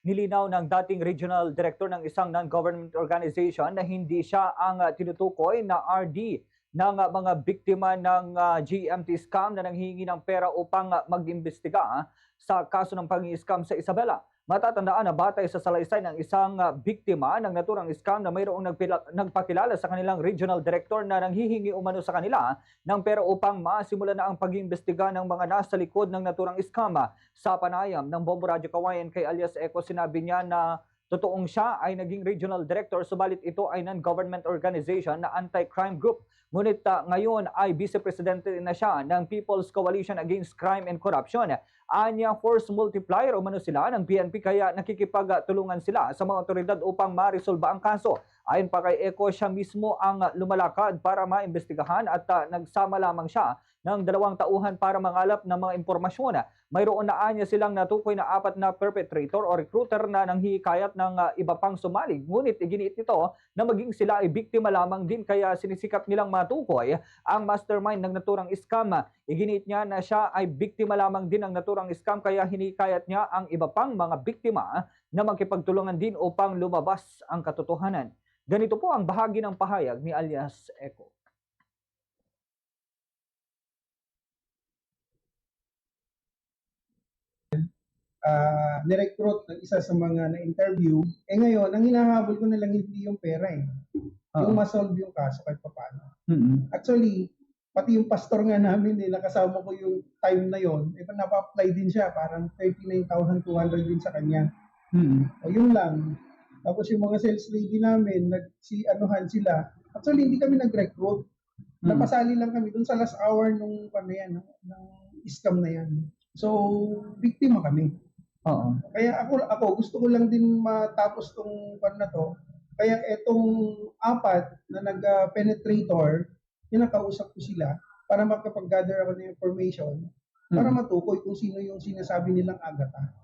Nilinaw ng dating regional director ng isang non-government organization na hindi siya ang ah, tinutukoy na RD ng ah, mga biktima ng ah, GMT scam na nanghihingi ng pera upang mag-imbestiga sa kaso ng pang-scam sa Isabela. Matatandaan na batay sa salaysay ng isang ah, biktima ng naturang scam na mayroong nagpakilala sa kanilang regional director na nanghihingi umano sa kanila ng pera upang masimula na ang pag-iimbestiga ng mga nasa likod ng naturang scam. Sa panayam ng Bombo Radio Kawayan kay alias Eco, sinabi niya na totoong siya ay naging regional director subalit ito ay non-government organization na anti-crime group. Ngunit ah, ngayon ay vice-presidente na siya ng People's Coalition Against Crime and Corruption. Anya force multiplier umano sila ng PNP kaya nakikipagtulungan sila sa mga otoridad upang marisolba ang kaso. Ayon pa kay Eco, siya mismo ang lumalakad para maimbestigahan at ah, nagsama lamang siya ng dalawang tauhan para mangalap ng mga impormasyon. Mayroon na anya silang natukoy na apat na perpetrator o recruiter na nanghihikayat ng ah, iba pang sumali. Ngunit iginiit nito na maging sila ay biktima lamang din kaya sinisikap nilang matukoy ang mastermind ng naturang scam. Iginiit niya na siya ay biktima lamang din ng naturang scam kaya hinikayat niya ang iba pang mga biktima na magkipagtulungan din upang lumabas ang katotohanan. Ganito po ang bahagi ng pahayag ni alias Eco. ah nirecruit ng isa sa mga na-interview. Eh ngayon, ang hinahabol ko na lang hindi yung pera eh. Yung ma-solve yung kaso kahit paano. Actually, pati yung pastor nga namin eh, nakasama ko yung time na yon eh napa-apply din siya, parang 39,200 din sa kanya. O yun lang. Tapos yung mga sales lady namin, nag, si anuhan sila. Actually, hindi kami nag-recruit. Mm. Napasali lang kami dun sa last hour nung ano yan, ng, ng scam na yan. So, biktima kami. Oo. Kaya ako, ako gusto ko lang din matapos tong pan na to. Kaya etong apat na nag-penetrator, kinakausap ko sila para makapag-gather ako ng information para matukoy kung sino yung sinasabi nilang agata.